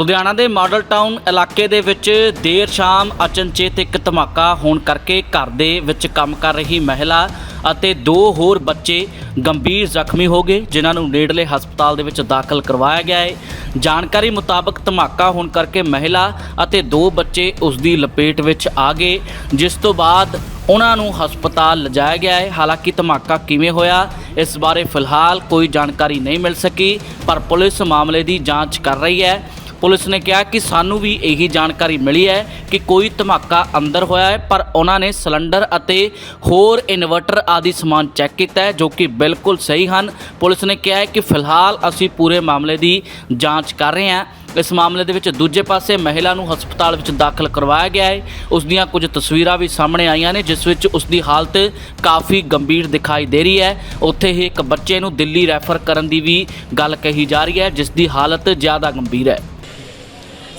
ਲੁਧਿਆਣਾ ਦੇ model town ਇਲਾਕੇ ਦੇ ਵਿੱਚ ਦੇਰ ਸ਼ਾਮ ਅਚਨਚੇਤ ਇੱਕ ਧਮਾਕਾ ਹੋਣ ਕਰਕੇ ਘਰ ਦੇ ਵਿੱਚ ਕੰਮ ਕਰ ਰਹੀ ਮਹਿਲਾ ਅਤੇ ਦੋ ਹੋਰ ਬੱਚੇ ਗੰਭੀਰ ਜ਼ਖਮੀ ਹੋ ਗਏ, ਜਿਨ੍ਹਾਂ ਨੂੰ ਨੇੜਲੇ ਹਸਪਤਾਲ ਦੇ ਵਿੱਚ ਦਾਖਲ ਕਰਵਾਇਆ ਗਿਆ ਹੈ। ਜਾਣਕਾਰੀ ਮੁਤਾਬਕ ਧਮਾਕਾ ਹੋਣ ਕਰਕੇ ਮਹਿਲਾ ਅਤੇ ਦੋ ਬੱਚੇ ਉਸ ਦੀ ਲਪੇਟ ਵਿੱਚ ਆ ਗਏ, ਜਿਸ ਤੋਂ ਬਾਅਦ ਉਹਨਾਂ ਨੂੰ ਹਸਪਤਾਲ ਲਿਜਾਇਆ ਗਿਆ ਹੈ। ਹਾਲਾਂਕਿ ਧਮਾਕਾ ਕਿਵੇਂ ਹੋਇਆ, ਇਸ ਬਾਰੇ ਫਿਲਹਾਲ ਕੋਈ ਜਾਣਕਾਰੀ ਨਹੀਂ ਮਿਲ ਸਕੀ, ਪਰ ਪੁਲਿਸ ਮਾਮਲੇ ਦੀ ਜਾਂਚ ਕਰ ਰਹੀ ਹੈ। ਪੁਲਿਸ ਨੇ ਕਿਹਾ ਕਿ ਸਾਨੂੰ ਵੀ ਇਹੀ ਜਾਣਕਾਰੀ ਮਿਲੀ ਹੈ ਕਿ ਕੋਈ ਧਮਾਕਾ ਅੰਦਰ ਹੋਇਆ ਹੈ, ਪਰ ਉਹਨਾਂ ਨੇ ਸਿਲੰਡਰ ਅਤੇ ਹੋਰ ਇਨਵਰਟਰ ਆਦਿ ਸਮਾਨ ਚੈੱਕ ਕੀਤਾ ਹੈ, ਜੋ ਕਿ ਬਿਲਕੁਲ ਸਹੀ ਹਨ। ਪੁਲਿਸ ਨੇ ਕਿਹਾ ਹੈ ਕਿ ਫਿਲਹਾਲ ਅਸੀਂ ਪੂਰੇ ਮਾਮਲੇ ਦੀ ਜਾਂਚ ਕਰ ਰਹੇ ਹਾਂ। ਇਸ ਮਾਮਲੇ ਦੇ ਵਿੱਚ ਦੂਜੇ ਪਾਸੇ ਮਹਿਲਾ ਨੂੰ ਹਸਪਤਾਲ ਵਿੱਚ ਦਾਖਲ ਕਰਵਾਇਆ ਗਿਆ ਹੈ। ਉਸ ਦੀਆਂ ਕੁਝ ਤਸਵੀਰਾਂ ਵੀ ਸਾਹਮਣੇ ਆਈਆਂ ਨੇ, ਜਿਸ ਵਿੱਚ ਉਸ ਦੀ ਹਾਲਤ ਕਾਫੀ ਗੰਭੀਰ ਦਿਖਾਈ ਦੇ ਰਹੀ ਹੈ। ਉੱਥੇ ਹੀ ਇੱਕ ਬੱਚੇ ਨੂੰ ਦਿੱਲੀ ਰੈਫਰ ਕਰਨ ਦੀ ਵੀ ਗੱਲ ਕਹੀ ਜਾ ਰਹੀ ਹੈ, ਜਿਸ ਦੀ ਹਾਲਤ ਜ਼ਿਆਦਾ ਗੰਭੀਰ ਹੈ।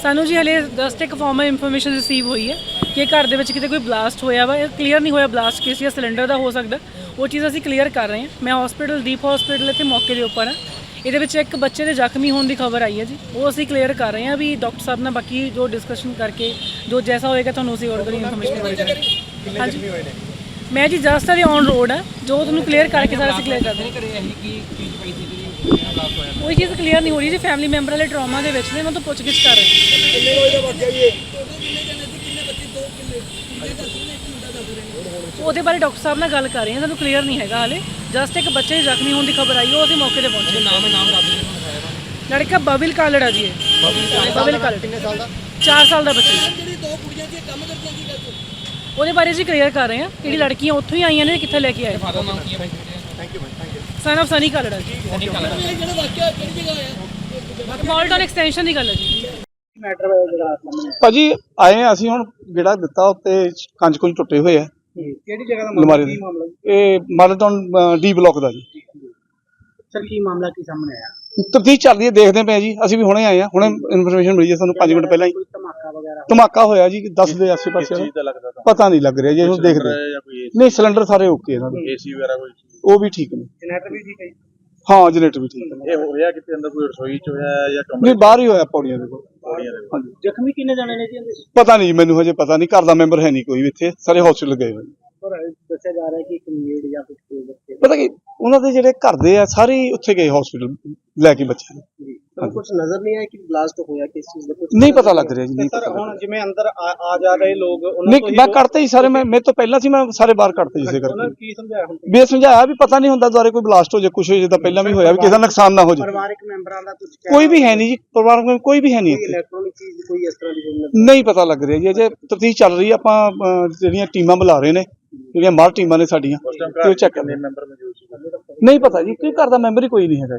ਸਾਨੂੰ ਜੀ ਹਲੇ ਜਸਟ ਇੱਕ ਫਾਰਮਲ ਇਨਫੋਰਮੇਸ਼ਨ ਰਿਸੀਵ ਹੋਈ ਹੈ ਕਿ ਘਰ ਦੇ ਵਿੱਚ ਕਿਤੇ ਕੋਈ ਬਲਾਸਟ ਹੋਇਆ ਵਾ ਇਹ ਕਲੀਅਰ ਨਹੀਂ ਹੋਇਆ ਬਲਾਸਟ ਕਿਸ ਜਾਂ ਸਿਲੰਡਰ ਦਾ ਹੋ ਸਕਦਾ। ਉਹ ਚੀਜ਼ ਅਸੀਂ ਕਲੀਅਰ ਕਰ ਰਹੇ ਹਾਂ। ਮੈਂ ਹਸਪੀਟਲ ਦੀਪ ਹਸਪੀਟਲ ਇੱਥੇ ਮੌਕੇ ਦੇ ਉੱਪਰ ਹਾਂ। ਇਹਦੇ ਵਿੱਚ ਇੱਕ ਬੱਚੇ ਦੇ ਜ਼ਖਮੀ ਹੋਣ ਦੀ ਖਬਰ ਆਈ ਹੈ ਜੀ। ਉਹ ਅਸੀਂ ਕਲੀਅਰ ਕਰ ਰਹੇ ਹਾਂ ਵੀ ਡਾਕਟਰ ਸਾਹਿਬ ਨਾਲ ਬਾਕੀ ਜੋ ਡਿਸਕਸ਼ਨ ਕਰਕੇ ਜੋ ਜੈਸਾ ਹੋਏਗਾ ਤੁਹਾਨੂੰ ਉਸੇ ਔਰਡਰ ਦੀ ਇਨਫੋਰਮੇਸ਼ਨ ਹਾਂਜੀ। ਮੈਂ ਜੀ ਜਸਟ ਅਜੇ ਔਨ ਰੋਡ ਹੈ ਜੋ ਤੁਹਾਨੂੰ ਕਲੀਅਰ ਕਰਕੇ ਸਾਰਾ ਅਸੀਂ ਕਲੀਅਰ ਕਰ ਦਿੰਦੇ ਉਹ ਚੀਜ਼ ਕਲੀਅਰ ਨਹੀਂ ਹੋ ਰਹੀ ਜੀ ਫੈਮਿਲੀ ਮੈਂਬਰ ਵਾਲੇ ਟਰਾਮਾ ਦੇ ਵਿੱਚ ਨੇ ਉਹਨਾਂ ਤੋਂ ਪੁੱਛਗਿੱਛ ਕਰ ਰਹੇ ਹਾਂ। ਉਹਦੇ ਬਾਰੇ ਡਾਕਟਰ ਸਾਹਿਬ ਨਾਲ ਗੱਲ ਕਰ ਰਹੇ ਹਾਂ ਸਾਨੂੰ ਕਲੀਅਰ ਨਹੀਂ ਹੈਗਾ ਹਾਲੇ। ਜਸਟ ਇੱਕ ਬੱਚੇ ਦੇ ਜ਼ਖਮੀ ਹੋਣ ਦੀ ਖਬਰ ਆਈ ਉਹ ਅਸੀਂ ਮੌਕੇ ਤੇ ਪਹੁੰਚੇ। ਨਾਮ ਹੈ ਨਾਮ ਦੱਸ ਲੜਕਾ ਬਬਿਲ ਕਾਲੜਾ ਜੀ ਹੈ ਬਬਿਲ ਕਾਲੜਾ। ਕਿੰਨੇ ਸਾਲ ਦਾ? 4 ਸਾਲ ਦਾ ਬੱਚਾ ਜਿਹੜੀ ਦੋ ਕੁੜੀਆਂ ਜੀ ਕੰਮ ਕਰਦੀਆਂ ਕੀ ਉਹਦੇ ਬਾਰੇ ਜੀ ਕਲੀਅਰ ਕਰ ਰਹੇ ਹਾਂ ਕਿਹੜੀ ਲੜਕੀਆਂ ਉੱਥੋਂ ਹੀ ਆਈਆਂ ਨੇ ਕਿੱਥੇ ਲੈ ਕੇ ਆਏ। ਫਾਦਰ ਨਾਮ ਕੀ ਹੈ? Thank you thank you son of Sunny Kalra ji. ਜਿਹੜਾ ਵਾਕਿਆ ਕਿਹੜੀ ਜਗ੍ਹਾ ਆਇਆ? ਮਾਲਟਨ ਐਕਸਟੈਂਸ਼ਨ ਦੀ ਗੱਲ ਹੈ ਜੀ। ਭਾਜੀ ਆਏ ਆ ਅਸੀਂ ਹੁਣ ਜਿਹੜਾ ਦਿੱਤਾ ਉੱਤੇ ਕੰਜ ਕੁੰਜ ਟੁੱਟੇ ਹੋਏ ਆ। ਕਿਹੜੀ ਜਗ੍ਹਾ ਦਾ ਕੀ ਮਾਮਲਾ? ਇਹ ਮਾਡਲਟਾਊਨ ਡੀ ਬਲਾਕ ਦਾ ਜੀ। ਸਰ ਕੀ ਮਾਮਲਾ ਕੀ ਸਾਹਮਣੇ ਆਇਆ? ਤਫਤੀਸ਼ ਚੱਲ ਰਹੀ ਹੈ ਦੇਖਦੇ ਪਏ ਜੀ। ਅਸੀਂ ਵੀ ਹੁਣੇ ਆਏ ਆ ਹੁਣੇ ਇਨਫੋਰਮੇਸ਼ਨ ਮਿਲੀ ਹੈ ਸਾਨੂੰ 5 ਮਿੰਟ ਪਹਿਲਾਂ ਹੀ। ਧਮਾਕਾ ਹੋਇਆ ਜੀ ਦੱਸ ਦੇ ਆਸੇ ਪਾਸੇ ਪਤਾ ਨਹੀਂ ਲੱਗ ਰਿਹਾ ਜੀ ਹੁਣ ਦੇਖਦੇ ਹਾਂ। ਨਹੀਂ ਸਿਲੰਡਰ ਸਾਰੇ ਓਕੇ ਇਹਨਾਂ ਦੇ। ਏਸੀ ਵਗੈਰਾ ਕੋਈ? ਉਹ ਵੀ ਠੀਕ ਨੇ। ਜਨਰੇਟਰ ਵੀ ਠੀਕ ਹੈ ਜੀ? ਹਾਂ ਜਨਰੇਟਰ ਵੀ ਠੀਕ ਨੇ ਇਹ ਹੋਇਆ ਕਿਤੇ ਅੰਦਰ ਕੋਈ ਰਸੋਈ ਚ ਹੋਇਆ ਜਾਂ ਕਮਰੇ ਨਹੀਂ ਬਾਹਰ ਹੀ ਹੋਇਆ ਪੌੜੀਆਂ ਦੇ ਕੋਲ। ਪੌੜੀਆਂ ਦੇ ਵਿੱਚ? ਹਾਂਜੀ। ਜ਼ਖਮੀ ਕਿੰਨੇ ਜਾਣੇ ਨੇ ਜੀ ਇਹਦੇ? ਪਤਾ ਨਹੀਂ ਮੈਨੂੰ ਹਜੇ ਪਤਾ ਨਹੀਂ। ਘਰ ਦਾ ਮੈਂਬਰ ਹੈ ਨਹੀਂ ਕੋਈ ਵੀ ਇੱਥੇ। ਸਾਰੇ ਹਸਪੀਟਲ ਗਏ ਹੋਏ ਨੇ। ਪਰ ਦੱਸਿਆ ਜਾ ਰਿਹਾ ਹੈ ਕਿ ਇੱਕ ਮੇਡ ਜਾਂ ਕੁਝ ਕੋਈ ਬੱਚੇ ਪਤਾ ਕੀ ਉਹਨਾਂ ਦੇ ਜਿਹੜੇ ਘਰ ਦੇ ਆ ਸਾਰੇ ਹੀ ਉੱਥੇ ਗਏ ਹਸਪੀਟਲ ਲੈ ਕੇ ਬੱਚਿਆਂ ਨੂੰ। ਜੀ। ਕੁਝ ਨਜ਼ਰ ਨਹੀਂ ਆਇਆ ਕਿ ਬਲਾਸਟ ਹੋਇਆ ਕਿਸ ਚੀਜ਼ ਦਾ ਕੁਝ ਨਹੀਂ ਪਤਾ ਲੱਗ ਰਿਹਾ ਜੀ ਨਹੀਂ ਸਰ ਪਤਾ ਲੱਗ ਹੁਣ ਜਿਵੇਂ ਅੰਦਰ ਆ ਆ ਜਾ ਰਹੇ ਲੋਕ ਰਿਹਾ। ਉਹਨਾਂ ਨਹੀਂ ਮੈਂ ਕੱਢਤੇ ਹੀ ਸਾਰੇ ਮੈਂ ਮੇਰੇ ਤੋਂ ਪਹਿਲਾਂ ਸੀ ਮੈਂ ਸਾਰੇ ਬਾਹਰ ਕੱਢਤੇ ਜਿਸੇ ਉਹਨਾਂ ਕਰਕੇ। ਨੂੰ ਕੀ ਸਮਝਾਇਆ ਹੁਣ ਵੀ ਇਹ ਸਮਝਾਇਆ ਵੀ ਪਤਾ ਨਹੀਂ ਹੁੰਦਾ ਦੁਆਰੇ ਕੋਈ ਬਲਾਸਟ ਹੋ ਜਾਏ ਕੁਛ ਹੋ ਜਾਏ ਤਾਂ ਪਹਿਲਾਂ ਵੀ ਹੋਇਆ ਵੀ ਕਿਸੇ ਦਾ ਨੁਕਸਾਨ ਨਾ ਹੋ ਜਾਏ ਪਰਿਵਾਰਕ ਮੈਂਬਰਾਂ ਦਾ ਕੁਝ ਕੋਈ ਵੀ ਹੈ ਨਹੀਂ ਜੀ ਕੋਈ ਵੀ ਹੈ ਨਹੀਂ ਇੱਥੇ। ਇਲੈਕਟ੍ਰੋਨਿਕ ਚੀਜ਼ ਕੋਈ ਇਸ ਤਰ੍ਹਾਂ ਦੀ ਕੋਈ ਨਜ਼ਰ- ਨਹੀਂ ਪਤਾ ਲੱਗ ਰਿਹਾ ਜੀ ਅਜੇ ਤਫਤੀਸ਼ ਚੱਲ ਰਹੀ ਹੈ ਆਪਾਂ ਜਿਹੜੀਆਂ ਟੀਮਾਂ ਬੁਲਾ ਰਹੇ ਨੇ ਜਿਹੜੀਆਂ ਮਾਰ ਟੀਮਾਂ ਨੇ ਸਾਡੀਆਂ ਉਸ ਟਾਈਮ ਤੇ ਉਹ ਘਰ ਚੈੱਕ ਕਿੰਨੇ ਕਰ ਮੈਂਬਰ ਮੌਜੂਦ ਸੀ? ਨਹੀਂ ਪਤਾ ਜੀ ਕੋਈ ਘਰ ਦਾ ਮੈਂਬਰ ਹੀ ਕੋਈ ਨਹੀਂ ਹੈਗਾ